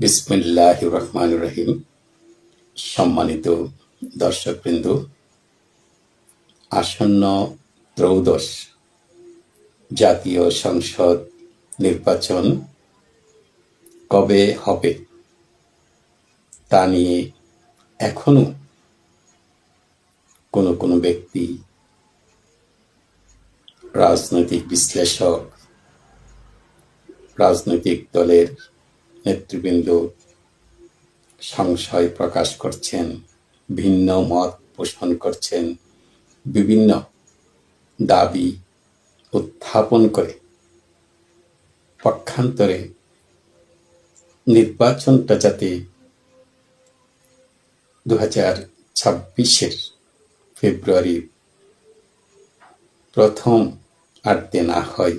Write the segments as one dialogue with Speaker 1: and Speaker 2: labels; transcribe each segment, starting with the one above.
Speaker 1: বিসমিল্লাহ রহমান রহিম সম্মানিত দর্শকবৃন্দ, আসন্ন ত্রয়োদশ জাতীয় সংসদ নির্বাচন কবে হবে তা নিয়ে এখনও কোনো কোনো ব্যক্তি, রাজনৈতিক বিশ্লেষক, রাজনৈতিক দলের নেতৃবৃন্দ সংশয় প্রকাশ করছেন, ভিন্ন মত পোষণ করছেন, বিভিন্ন দাবি উত্থাপন করে পক্ষান্তরে নির্বাচনটা যাতে দু হাজার ছাব্বিশের ফেব্রুয়ারি প্রথম আটতে না হয়,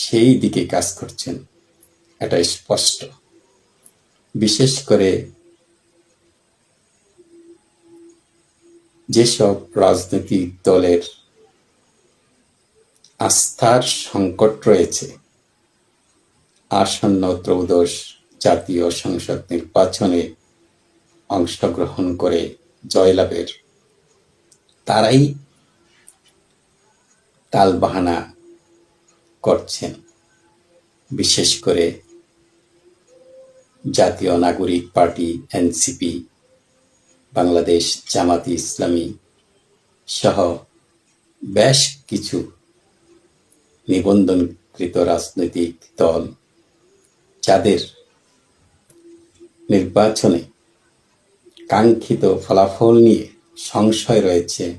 Speaker 1: সেই দিকে কাজ করছেন। এটা স্পষ্ট। বিশেষ করে যেসব রাজনৈতিক দলের আস্থার সংকট রয়েছে, আসন্ন ত্রয়োদশ জাতীয় সংসদ নির্বাচনে অংশগ্রহণ করে জয়লাভের, তারাই তালবাহানা করছেন। বিশেষ করে জাতীয় নাগরিক পার্টি, এনসিপি, বাংলাদেশ জামাতি ইসলামী সহ বেশ কিছু নিবন্ধনকৃত রাজনৈতিক দল যাদের নির্বাচনে কাঙ্ক্ষিত ফলাফল নিয়ে সংশয় রয়েছে,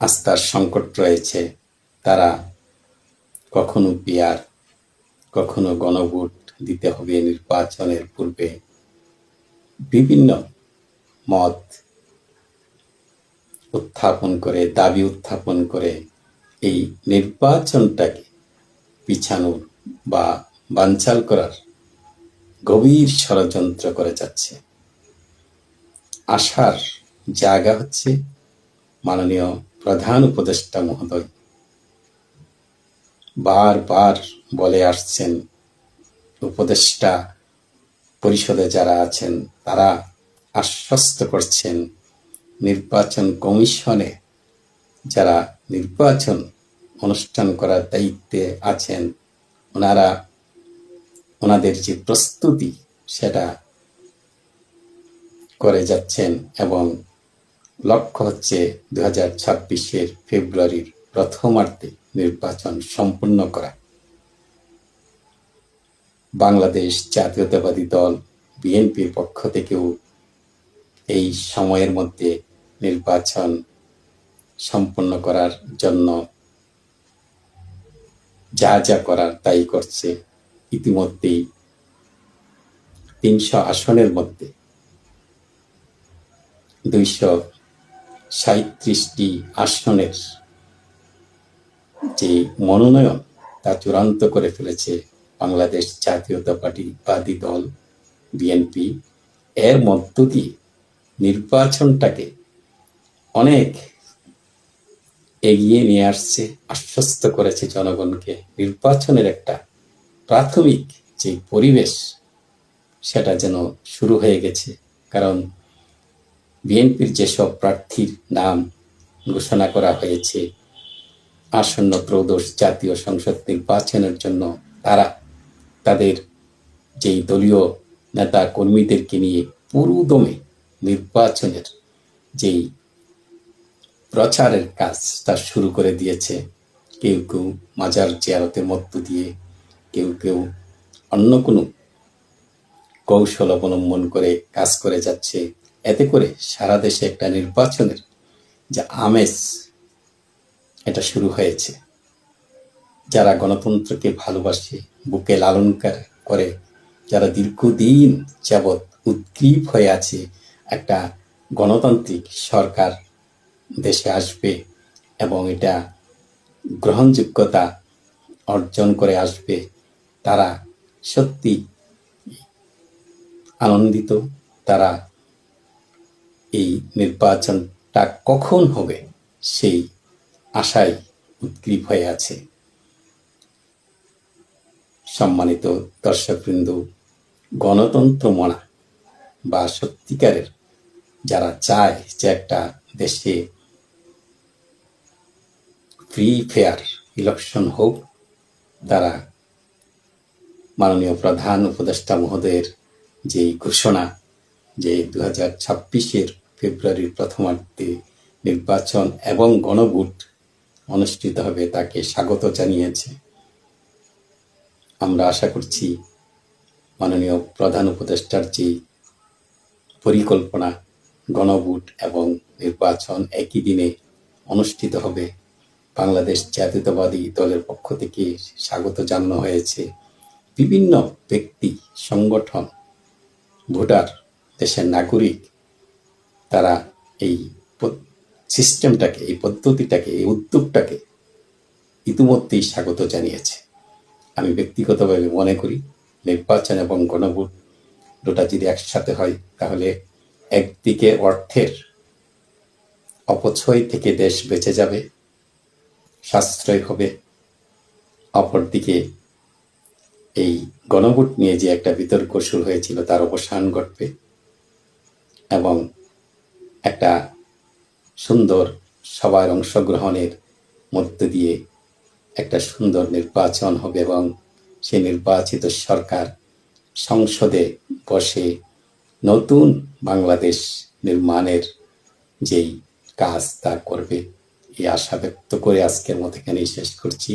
Speaker 1: আস্থার সংকট রয়েছে, তারা কখনো পিয়ার কখনো গণভোট দিতে হবে নির্বাচনের পূর্বে। বিভিন্ন মত উত্থাপন করে, দাবি উত্থাপন করে এই নির্বাচনটাকে পিছানোর বা বানচাল করার গভীর ষড়যন্ত্র করে যাচ্ছে। আশার জায়গা হচ্ছে মাননীয় প্রধান উপদেষ্টা মহোদয়। বারবার বলে আসছেন উপদেষ্টা পরিষদে যারা আছেন, তারা আশ্বস্ত করছেন নির্বাচন কমিশনে যারা নির্বাচন অনুষ্ঠান করার দায়িত্বে আছেন, ওনারা, ওনাদের যে প্রস্তুতি সেটা করে যাচ্ছেন এবং লক্ষ্য হচ্ছে দু হাজার ছাব্বিশের ফেব্রুয়ারির প্রথমার্ধে নির্বাচন সম্পূর্ণ করা। বাংলাদেশ জাতীয়তাবাদী দল বিএনপির পক্ষ থেকেও এই সময়ের মধ্যে নির্বাচন সম্পন্ন করার জন্য যা যা করার তাই করছে। ইতিমধ্যেই তিনশো আসনের মধ্যে দুইশো সাঁত্রিশটি আসনের যে মনোনয়ন তা চূড়ান্ত করে ফেলেছে বাংলাদেশ জাতীয়তা পার্টি বাদী দল বিএনপি এর মধ্য দিয়ে নির্বাচনটাকে অনেক এগিয়ে নিয়ে আসছে, আশ্বস্ত করেছে জনগণকে। নির্বাচনের একটা প্রাথমিক যে পরিবেশ, সেটা যেন শুরু হয়ে গেছে। কারণ বিএনপির যেসব প্রার্থীর নাম ঘোষণা করা হয়েছে, আসন্ন ত্রয়োদশ জাতীয় সংসদ নির্বাচনের জন্য তারা তাদের যেই দলীয় নেতা কর্মীদেরকে নিয়ে পুরুদমে নির্বাচনের যেই প্রচারের কাজটা শুরু করে দিয়েছে, কেউ কেউ মাজার জিয়ারতের মধ্য দিয়ে, কেউ কেউ অন্য কোনো কৌশল অবলম্বন করে কাজ করে যাচ্ছে। এতে করে সারা দেশে একটা নির্বাচনের যে আমেজ, এটা শুরু হয়েছে। যারা গণতন্ত্রকে ভালোবাসে, বুকে লালন করে, যারা দীর্ঘদিন যাবৎ উদ্গ্রীব হয়ে আছে, একটা গণতান্ত্রিক সরকার দেশে আসবে এবং এটা গ্রহণযোগ্যতা অর্জন করে আসবে, তারা সত্যি আনন্দিত, তারা এই নির্বাচনটা কখন হবে সেই আশায় উদ্গ্রীব হয়ে আছে। সম্মানিত দর্শকবৃন্দ গণতন্ত্র মনা বা সত্যিকারের যারা চায় যে একটা দেশে ফ্রি ফেয়ার ইলেকশন হোক, তারা মাননীয় প্রধান উপদেষ্টা মহোদয়ের যে ঘোষণা যে দু হাজার ছাব্বিশের ফেব্রুয়ারির প্রথমার্ধে নির্বাচন এবং গণভোট অনুষ্ঠিত হবে, তাকে স্বাগত জানিয়েছে। আমরা আশা করছি মাননীয় প্রধান উপদেষ্টার যে পরিকল্পনা, গণভোট এবং নির্বাচন একই দিনে অনুষ্ঠিত হবে, বাংলাদেশ জাতীয়তাবাদী দলের পক্ষ থেকে স্বাগত জানানো হয়েছে। বিভিন্ন ব্যক্তি, সংগঠন, ভোটার, দেশের নাগরিক, তারা এই সিস্টেমটাকে, এই পদ্ধতিটাকে, এই উদ্যোগটাকে ইতিমধ্যেই স্বাগত জানিয়েছে। আমি ব্যক্তিগতভাবে মনে করি নির্বাচন এবং গণভোট দুটা যদি একসাথে হয়, তাহলে একদিকে অর্থের অপচয় থেকে দেশ বেঁচে যাবে, সাশ্রয় হবে। অপরদিকে এই গণভোট নিয়ে যে একটা বিতর্ক শুরু হয়েছিল, তার অবসান ঘটবে এবং একটা সুন্দর সবার অংশগ্রহণের মধ্য দিয়ে একটা সুন্দর নির্বাচন হবে এবং সেই নির্বাচিত সরকার সংসদে বসে নতুন বাংলাদেশ নির্মাণের যেই কাজ তা করবে, এই আশা ব্যক্ত করে আজকের মতো এখানেই শেষ করছি।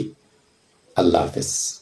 Speaker 1: আল্লাহ হাফেজ।